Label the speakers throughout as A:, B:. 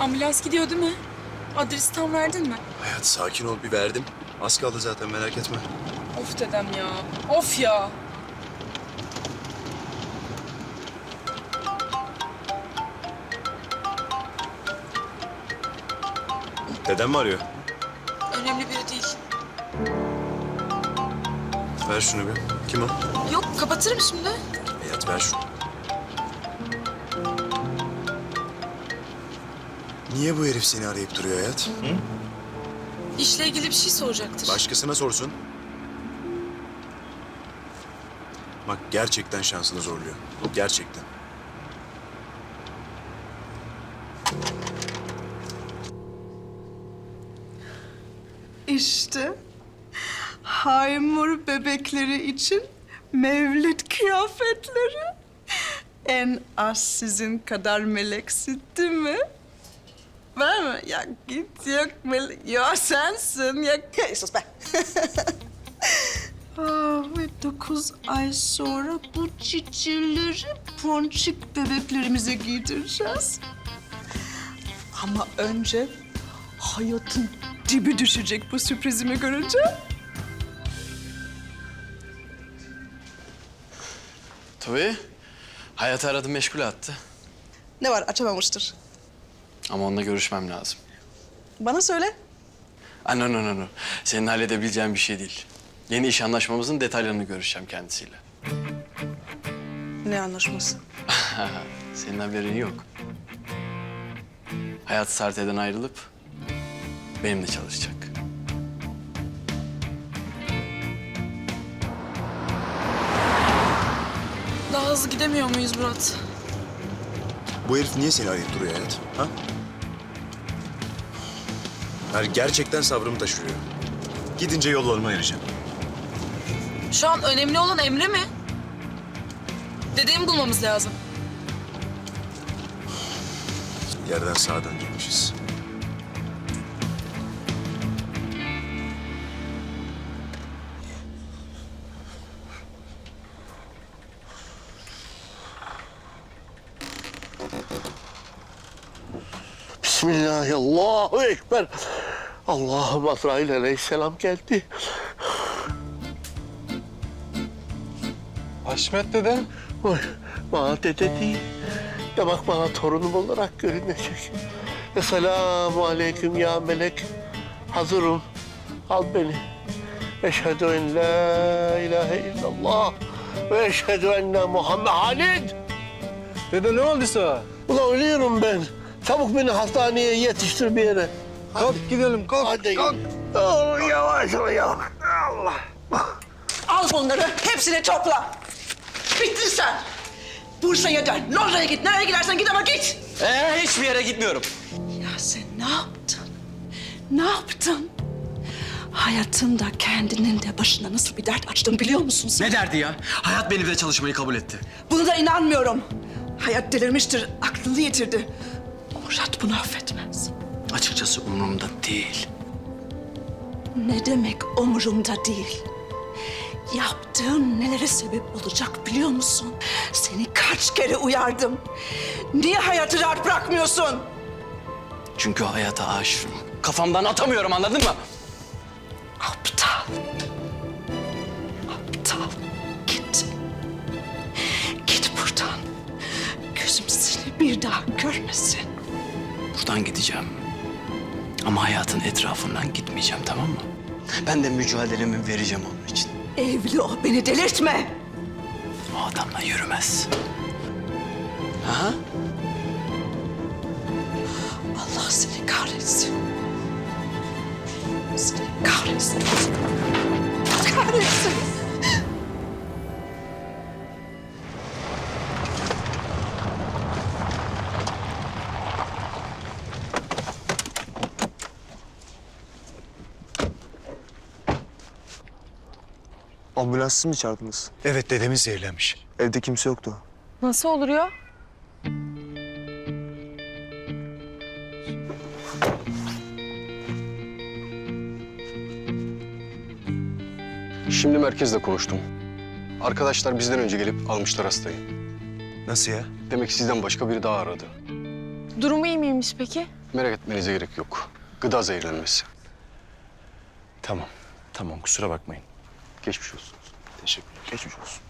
A: Ambulans gidiyor değil mi? Adresi tam verdin mi?
B: Hayat sakin ol bir verdim. Az kaldı zaten merak etme.
A: Of dedem ya. Of ya.
B: Dedem mi arıyor?
A: Önemli biri değil.
B: Ver şunu bir. Kim o?
A: Yok kapatırım şimdi.
B: Hayat ver şunu. Niye bu herif seni arayıp duruyor Hayat?
A: İşle ilgili bir şey soracaktır.
B: Başkasına sorsun. Bak gerçekten şansını zorluyor. Gerçekten.
C: İşte Haymur bebekleri için mevlid kıyafetleri. En az sizin kadar meleksi değil mi? Var mı? Ya git yok melek. Ya sensin ya. Hey sus be. Aa, ve dokuz ay sonra bu çiçeğleri ponçik bebeklerimize giydireceğiz. Ama önce hayatın dibi düşecek bu sürprizimi görünce.
D: Tabii. Hayatı aradı meşgule attı.
C: Ne var açamamıştır.
D: Ama onunla görüşmem lazım.
C: Bana söyle.
D: No, no, no, no. Senin halledebileceğin bir şey değil. Yeni iş anlaşmamızın detaylarını görüşeceğim kendisiyle.
C: Ne anlaşması?
D: Senin haberin yok. Hayat Sarte'den ayrılıp benimle çalışacak.
A: Daha hızlı gidemiyor muyuz Murat?
B: Bu herif niye seni arayıp duruyor Hayat? Ha? Yani gerçekten sabrımı taşırıyor. Gidince yollarıma ayıracağım.
A: Şu an önemli olan Emre mi? Dedemi bulmamız lazım.
B: Yerden sağa dönecekmişiz.
E: Bismillahi Allahu Ekber. Allah'ım Azrail aleyhisselam geldi.
F: Haşmet dede.
E: Oy, bana dede değil. Ya bak bana torunum olarak görünecek. Esselamu aleyküm ya melek. Hazırım. Al beni. Eşhedü en la ilahe illallah. Ve eşhedü enne Muhammed Halid.
F: Dede ne olduysa?
E: Ulan ölüyorum ben. Çabuk beni hastaneye yetiştir bir yere.
F: Kalk gidelim kalk.
E: Hadi kalk. Oh, yavaş ol yavaş. Allah.
C: Al bunları, hepsini topla. Bittin sen. Bursa'ya dön, Londra'ya git. Nereye gidersen git ama git.
D: Ee, hiçbir yere gitmiyorum.
C: Ya sen ne yaptın? Ne yaptın? Hayatında kendinin de başına nasıl bir dert açtın biliyor musun sen?
D: Ne derdi ya? Hayat benimle çalışmayı kabul etti.
C: Bunu da inanmıyorum. Hayat delirmiştir, aklını yitirdi. Murat bunu affetmez.
D: Açıkçası umurumda değil.
C: Ne demek umurumda değil. Yaptığın nelere sebep olacak biliyor musun? Seni kaç kere uyardım. Niye hayatı rahat bırakmıyorsun?
D: Çünkü hayata aşığım. Kafamdan atamıyorum anladın mı?
C: Aptal. Aptal. Git. Git buradan. Gözüm seni bir daha görmesin.
D: Buradan gideceğim. Ama hayatın etrafından gitmeyeceğim tamam mı? Ben de mücadelemi vereceğim onun için.
C: Evli ol, beni delirtme.
D: O adamla yürümez. Ha?
C: Allah seni kahretsin. Seni kahretsin. Kahretsin.
G: Ambulansı mı çağırdınız?
B: Evet dedemiz zehirlenmiş.
G: Evde kimse yoktu.
H: Nasıl olur ya?
F: Şimdi merkezle konuştum. Arkadaşlar bizden önce gelip almışlar hastayı.
B: Nasıl ya?
F: Demek sizden başka biri daha aradı.
H: Durumu iyi miymiş peki?
F: Merak etmenize gerek yok. Gıda zehirlenmesi.
B: Tamam. Tamam kusura bakmayın.
F: Geçmiş olsun.
B: Teşekkürler. Geçmiş olsun.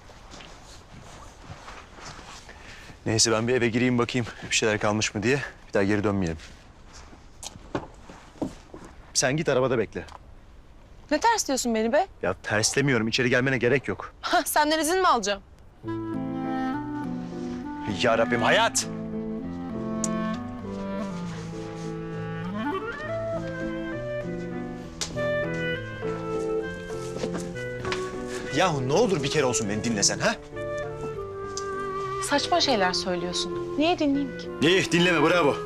B: Neyse ben bir eve gireyim bakayım bir şeyler kalmış mı diye. Bir daha geri dönmeyelim. Sen git arabada bekle.
H: Ne ters diyorsun beni be?
B: Ya terslemiyorum. içeri gelmene gerek yok.
H: Senden izin mi alacağım?
B: Ya Rabbim hayat. Yahu ne olur bir kere olsun beni dinlesen ha?
H: Saçma şeyler söylüyorsun. Niye dinleyeyim ki?
B: İyi dinleme bravo.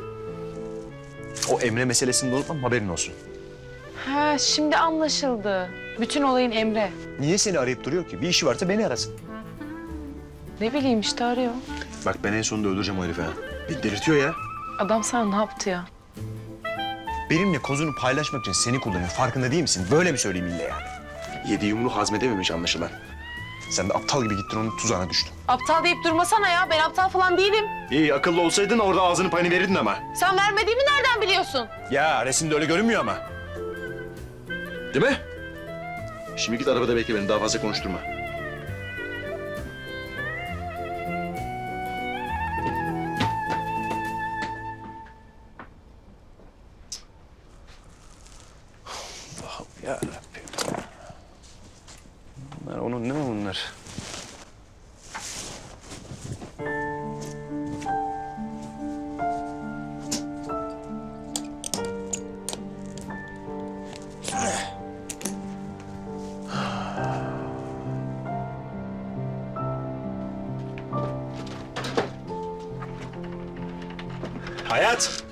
B: O Emre meselesini de unutmam haberin olsun.
H: Ha, şimdi anlaşıldı. Bütün olayın Emre.
B: Niye seni arayıp duruyor ki? Bir işi varsa beni arasın.
H: Ne bileyim işte arıyor.
B: Bak ben en sonunda öldüreceğim o herifi ha. Bir delirtiyor ya.
H: Adam sana ne yaptı ya?
B: Benimle kozunu paylaşmak için seni kullanıyor. Farkında değil misin? Böyle mi söyleyeyim ille yani? Yedi yumruğu hazmedememiş anlaşılan. Sen de aptal gibi gittin onun tuzağına düştün.
H: Aptal deyip durmasana ya. Ben aptal falan değilim.
B: İyi akıllı olsaydın orada ağzını payını verirdin ama.
H: Sen vermediğimi nereden biliyorsun?
B: Ya resimde öyle görünmüyor ama. Değil mi? Şimdi git arabada bekle beni daha fazla konuşturma. Allah'ım yarabbim. Bunlar onun ne bunlar? Hayat.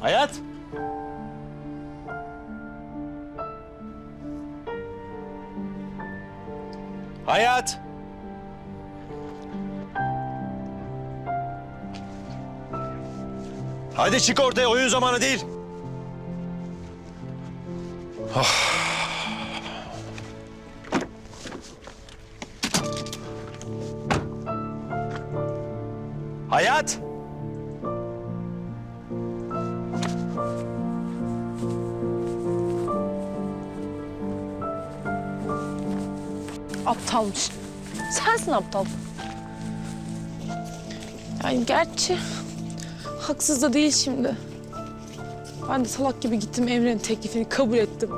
B: Hayat. Hayat. Hadi çık ortaya oyun zamanı değil. Hayat.
H: Aptalmış. Sensin aptal. Yani gerçi haksız da değil şimdi. Ben de salak gibi gittim Emre'nin teklifini kabul ettim.